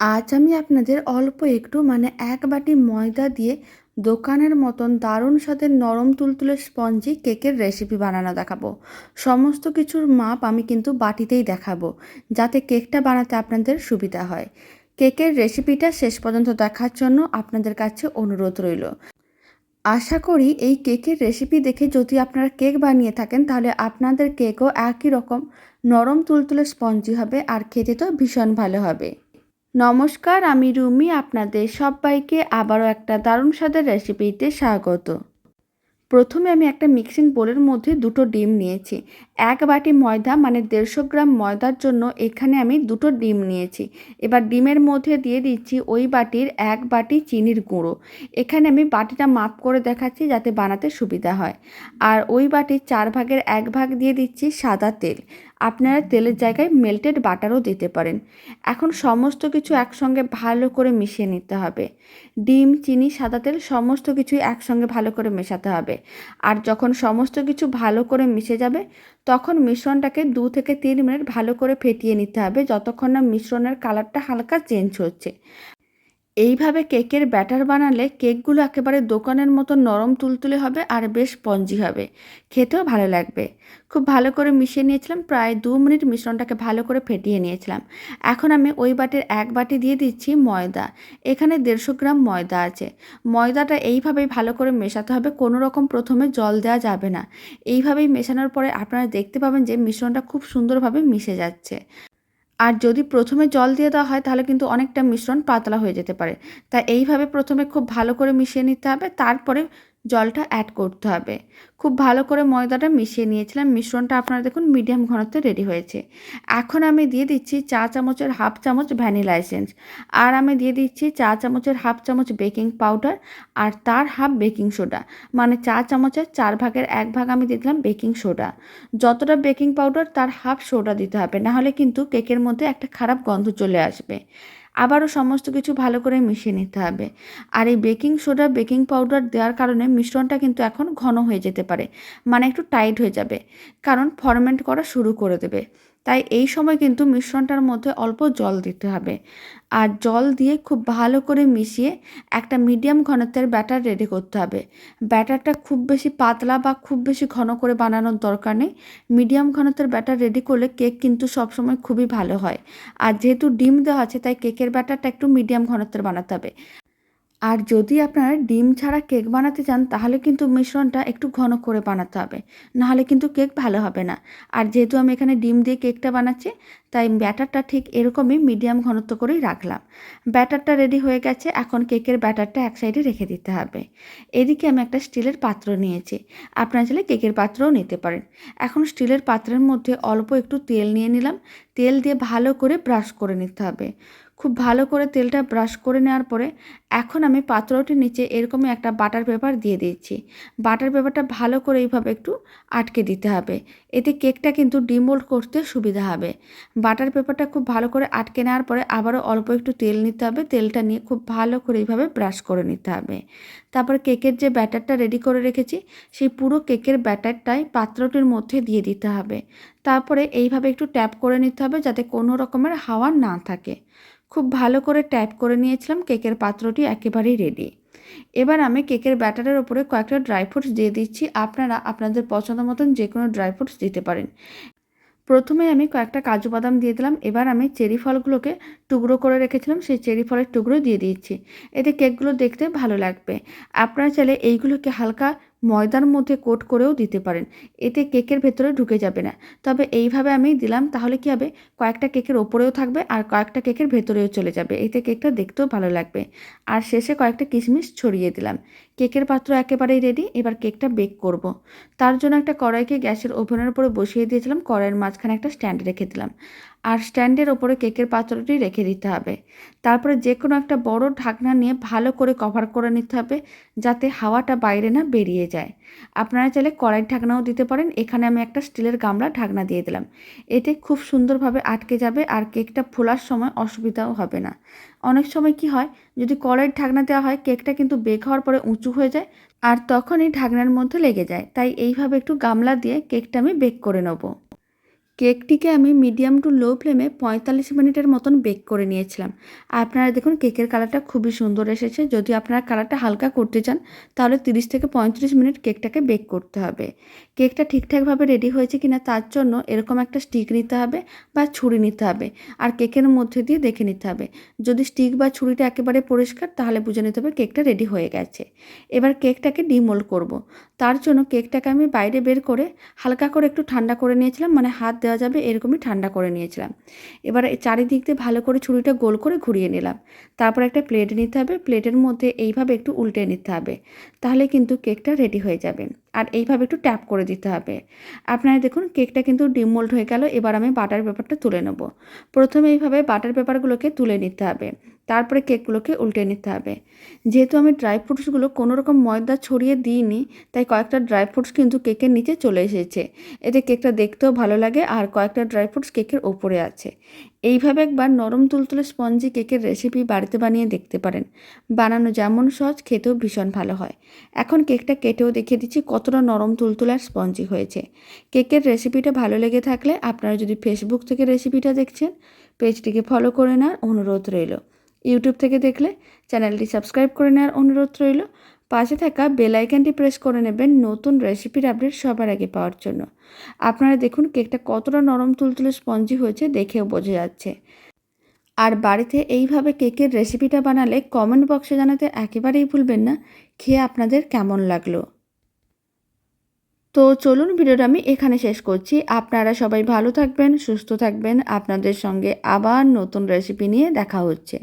আজ আমি আপনাদের অল্প একটু মানে এক বাটি ময়দা দিয়ে দোকানের মতন দারুণ স্বাদের নরম তুলতুলে স্পঞ্জি কেকের রেসিপি বানানো দেখাবো। সমস্ত কিছুর মাপ আমি কিন্তু বাটিতেই দেখাবো, যাতে কেকটা বানাতে আপনাদের সুবিধা হয়। কেকের রেসিপিটা শেষ পর্যন্ত দেখার জন্য আপনাদের কাছে অনুরোধ রইল। আশা করি এই কেকের রেসিপি দেখে যদি আপনারা কেক বানিয়ে থাকেন, তাহলে আপনাদের কেকও একই রকম নরম তুলতুলে স্পঞ্জি হবে আর খেতে তো ভীষণ ভালো হবে। নমস্কার, আমি রুমি আপনাদের সবাইকে আবারও একটা দারুণ স্বাদের রেসিপিতে স্বাগত। প্রথমে আমি একটা মিক্সিং বোলের মধ্যে দুটো ডিম নিয়েছি। এক বাটি ময়দা মানে দেড়শো গ্রাম ময়দার জন্য এখানে আমি দুটো ডিম নিয়েছি। এবার ডিমের মধ্যে দিয়ে দিচ্ছি ওই বাটির এক বাটি চিনির গুঁড়ো। এখানে আমি বাটিটা মাপ করে দেখাচ্ছি যাতে বানাতে সুবিধা হয়। আর ওই বাটির চার ভাগের এক ভাগ দিয়ে দিচ্ছি সাদা তেল। আপনারা তেলের জায়গায় মেল্টেড বাটারও দিতে পারেন। এখন সমস্ত কিছু একসঙ্গে ভালো করে মিশিয়ে নিতে হবে। ডিম, চিনি, সাদা তেল সমস্ত কিছুই একসঙ্গে ভালো করে মেশাতে হবে। আর যখন সমস্ত কিছু ভালো করে মিশে যাবে, তখন মিশ্রণটাকে দু থেকে তিন মিনিট ভালো করে ফেটিয়ে নিতে হবে, যতক্ষণ না মিশ্রণের কালারটা হালকা চেঞ্জ হচ্ছে। এইভাবে কেকের ব্যাটার বানালে কেকগুলো একেবারে দোকানের মতো নরম তুলতুলে হবে আর বেশ স্পঞ্জি হবে। খেতেও ভালো লাগবে। খুব ভালো করে মিশিয়ে নিয়েছিলাম, প্রায় দু মিনিট মিশ্রণটাকে ভালো করে ফেটিয়ে নিয়েছিলাম। এখন আমি ওই বাটির এক বাটি দিয়ে দিচ্ছি ময়দা। এখানে দেড়শো গ্রাম ময়দা আছে। ময়দাটা এইভাবেই ভালো করে মেশাতে হবে, কোনো রকম প্রথমে জল দেওয়া যাবে না। এইভাবেই মেশানোর পরে আপনারা দেখতে পাবেন যে মিশ্রণটা খুব সুন্দরভাবে মিশে যাচ্ছে। আর যদি প্রথমে জল দিয়ে দেওয়া হয়, তাহলে কিন্তু অনেকটা মিশ্রণ পাতলা হয়ে যেতে পারে। তা এইভাবে প্রথমে খুব ভালো করে মিশিয়ে নিতে হবে, তারপরে জলটা অ্যাড করতে হবে। খুব ভালো করে ময়দাটা মিশিয়ে নিয়েছিলাম। মিশ্রণটা আপনারা দেখুন মিডিয়াম ঘনত্বে রেডি হয়েছে। এখন আমি দিয়ে দিচ্ছি চা চামচের হাফ চামচ ভ্যানিলা এসেন্স আর আমি দিয়ে দিচ্ছি চা চামচের হাফ চামচ বেকিং পাউডার আর তার হাফ বেকিং সোডা মানে চা চামচের চার ভাগের এক ভাগ আমি দিয়ে দিলাম বেকিং সোডা যতটা বেকিং পাউডার তার হাফ সোডা দিতে হবে। নাহলে কিন্তু কেকের মধ্যে একটা খারাপ গন্ধ চলে আসবে। আবারও সমস্ত কিছু ভালো করে মিশিয়ে নিতে হবে। আর এই বেকিং সোডা, বেকিং পাউডার দেওয়ার কারণে মিশ্রণটা কিন্তু এখন ঘন হয়ে যেতে পারে মানে একটু টাইট হয়ে যাবে। কারণ ফরমেন্ট করা শুরু করে দেবে। তাই এই সময় কিন্তু মিশ্রণটার মধ্যে অল্প জল দিতে হবে। আর জল দিয়ে খুব ভালো করে মিশিয়ে একটা মিডিয়াম ঘনত্বের ব্যাটার রেডি করতে হবে। ব্যাটারটা খুব বেশি পাতলা বা খুব বেশি ঘন করে বানানোর দরকার নেই। মিডিয়াম ঘনত্বের ব্যাটার রেডি করলে কেক কিন্তু সবসময় খুবই ভালো হয়। আর যেহেতু ডিম দেওয়া আছে, তাই কেকের ব্যাটারটা একটু মিডিয়াম ঘনত্বের বানাতে হবে। আর যদি আপনারা ডিম ছাড়া কেক বানাতে চান, তাহলে কিন্তু মিশ্রণটা একটু ঘন করে বানাতে হবে। নাহলে কিন্তু কেক ভালো হবে না। আর যেহেতু আমি এখানে ডিম দিয়ে কেকটা বানাচ্ছি, তাই ব্যাটারটা ঠিক এরকমই মিডিয়াম ঘনত্ব করেই রাখলাম। ব্যাটারটা রেডি হয়ে গেছে, এখন কেকের ব্যাটারটা এক সাইডে রেখে দিতে হবে। এদিকে আমি একটা স্টিলের পাত্র নিয়েছি। আপনারা চাইলে কেকের পাত্রও নিতে পারেন। এখন স্টিলের পাত্রের মধ্যে অল্প একটু তেল নিয়ে নিলাম। তেল দিয়ে ভালো করে ব্রাশ করে নিতে হবে। খুব ভালো করে তেলটা ব্রাশ করে নেওয়ার পরে এখন আমি পাত্রটির নিচে এরকমই একটা বাটার পেপার দিয়ে দিচ্ছি বাটার পেপারটা ভালো করে এইভাবে একটু আটকে দিতে হবে। এতে কেকটা কিন্তু ডিমোল্ড করতে সুবিধা হবে। বাটার পেপারটা খুব ভালো করে আটকে নেওয়ার পরে আবারও অল্প একটু তেল নিতে হবে। তেলটা নিয়ে খুব ভালো করে এইভাবে ব্রাশ করে নিতে হবে। তারপর কেকের যে ব্যাটারটা রেডি করে রেখেছি, সেই পুরো কেকের ব্যাটারটাই পাত্রটির মধ্যে দিয়ে দিতে হবে। তারপরে এইভাবে একটু ট্যাপ করে নিতে হবে যাতে কোনো রকমের হাওয়া না থাকে। খুব ভালো করে ট্যাপ করে নিয়েছিলাম, কেকের পাত্রটি একেবারেই রেডি এবার আমি কেকের ব্যাটারের ওপরে কয়েকটা ড্রাই ফ্রুটস দিয়ে দিচ্ছি। আপনারা আপনাদের পছন্দ মতন যে কোনো ড্রাই ফ্রুটস দিতে পারেন। প্রথমে আমি কয়েকটা কাজু বাদাম দিয়ে দিলাম। এবার আমি চেরি ফলগুলোকে টুকরো করে রেখেছিলাম, সেই চেরি ফলের টুকরো দিয়ে দিচ্ছি। এতে কেকগুলো দেখতে ভালো লাগবে। আপনারা চাইলে এইগুলোকে হালকা ময়দার মধ্যে কোট করেও দিতে পারেন। এতে কেকের ভেতরে ঢুকে যাবে না। তবে এইভাবে আমি দিলাম, তাহলে কি হবে? কয়েকটা কেকের ওপরেও থাকবে আর কয়েকটা কেকের ভেতরেও চলে যাবে। এতে কেকটা দেখতেও ভালো লাগবে। আর শেষে কয়েকটা কিশমিশ ছড়িয়ে দিলাম। কেকের পাত্র একেবারেই রেডি এবার কেকটা বেক করব। তার জন্য একটা কড়াইকে গ্যাসের ওভেনের উপরে বসিয়ে দিয়েছিলাম, কড়াইয়ের মাঝখানে একটা স্ট্যান্ড রেখে দিলাম। আর স্ট্যান্ডের ওপরে কেকের পাত্রটি রেখে দিতে হবে। তারপরে যে কোনো একটা বড় ঢাকনা নিয়ে ভালো করে কভার করে নিতে হবে, যাতে হাওয়াটা বাইরে না বেরিয়ে যায়। আপনারা চাইলে কড়াইয়ের ঢাকনাও দিতে পারেন। এখানে আমি একটা স্টিলের গামলা ঢাকনা দিয়ে দিলাম। এতে খুব সুন্দরভাবে আটকে যাবে আর কেকটা ফোলার সময় অসুবিধাও হবে না। অনেক সময় কি হয়, যদি কড়াইয়ের ঢাকনা দেওয়া হয়, কেকটা কিন্তু বেক হওয়ার পরে উঁচু হয়ে যায় আর তখনই ঢাকনার মধ্যে লেগে যায়। তাই এইভাবে একটু গামলা দিয়ে কেকটা আমি বেক করে নেব। কেকটিকে আমি মিডিয়াম টু লো ফ্লেমে পঁয়তাল্লিশ মিনিটের মতন বেক করে নিয়েছিলাম। আপনারা দেখুন, কেকের কালারটা খুবই সুন্দর এসেছে। যদি আপনারা কালারটা হালকা করতে চান, তাহলে তিরিশ থেকে পঁয়ত্রিশ মিনিট কেকটাকে বেক করতে হবে। কেকটা ঠিকঠাকভাবে রেডি হয়েছে কিনা তার জন্য এরকম একটা স্টিক নিতে হবে বা ছুরি নিতে হবে আর কেকের মধ্যে দিয়ে দেখে নিতে হবে। যদি স্টিক বা ছুরিটা একেবারে পরিষ্কার, তাহলে বুঝে নিতে হবে কেকটা রেডি হয়ে গেছে। এবার কেকটাকে ডিমোল্ড করব। তার জন্য কেকটাকে আমি বাইরে বের করে হালকা করে একটু ঠান্ডা করে নিয়েছিলাম মানে হাত দেওয়া যাবে, এরকমই ঠান্ডা করে নিয়েছিলাম। এবার চারিদিক দিয়ে ভালো করে ছুরিটা গোল করে ঘুরিয়ে নিলাম। তারপর একটা প্লেট নিতে হবে। প্লেটের মধ্যে এইভাবে একটু উল্টে নিতে হবে। তাহলে কিন্তু কেকটা রেডি হয়ে যাবে। আর এইভাবে একটু ট্যাপ করে দিতে হবে। আপনারা দেখুন, কেকটা কিন্তু ডিমোল্ড হয়ে গেল। এবার আমি বাটার পেপারটা তুলে নেব। প্রথমে এইভাবে বাটার পেপারগুলোকে তুলে নিতে হবে। তারপরে কেকগুলোকে উল্টে নিতে হবে। যেহেতু আমি ড্রাই ফ্রুটসগুলো কোনো রকম ময়দা ছড়িয়ে দিইনি, তাই কয়েকটা ড্রাই ফ্রুটস কিন্তু কেকের নিচে চলে এসেছে। এতে কেকটা দেখতেও ভালো লাগে আর কয়েকটা ড্রাই ফ্রুটস কেকের ওপরে আছে। এইভাবে একবার নরম তুলতুলে স্পঞ্জি কেকের রেসিপি বাড়িতে বানিয়ে দেখতে পারেন। বানানো যেমন সহজ, খেতেও ভীষণ ভালো হয়। এখন কেকটা কেটেও দেখিয়ে দিচ্ছি কতটা নরম তুলতুলে আর স্পঞ্জি হয়েছে। কেকের রেসিপিটা ভালো লেগে থাকলে আপনারা যদি ফেসবুক থেকে রেসিপিটা দেখছেন পেজটিকে ফলো করে নেওয়ার অনুরোধ রইল। ইউটিউব থেকে দেখলে চ্যানেলটি সাবস্ক্রাইব করে নেওয়ার অনুরোধ রইল। পাশে থাকা বেল আইকনটি প্রেস করে নেবেন নতুন রেসিপির আপডেট সবার আগে পাওয়ার জন্য। আপনারা দেখুন কেকটা কতটা নরম তুলতুলে স্পঞ্জি হয়েছে দেখেও বোঝা যাচ্ছে। আর বাড়িতে এইভাবে কেকের রেসিপিটা বানালে কমেন্ট বক্সে জানাতে একেবারেই ভুলবেন না। খেয়ে আপনাদের কেমন লাগল? তো চলুন ভিডিওটা আমি এখানে শেষ করছি। আপনারা সবাই ভালো থাকবেন, সুস্থ থাকবেন। আপনাদের সঙ্গে আবার নতুন রেসিপি নিয়ে দেখা হচ্ছে।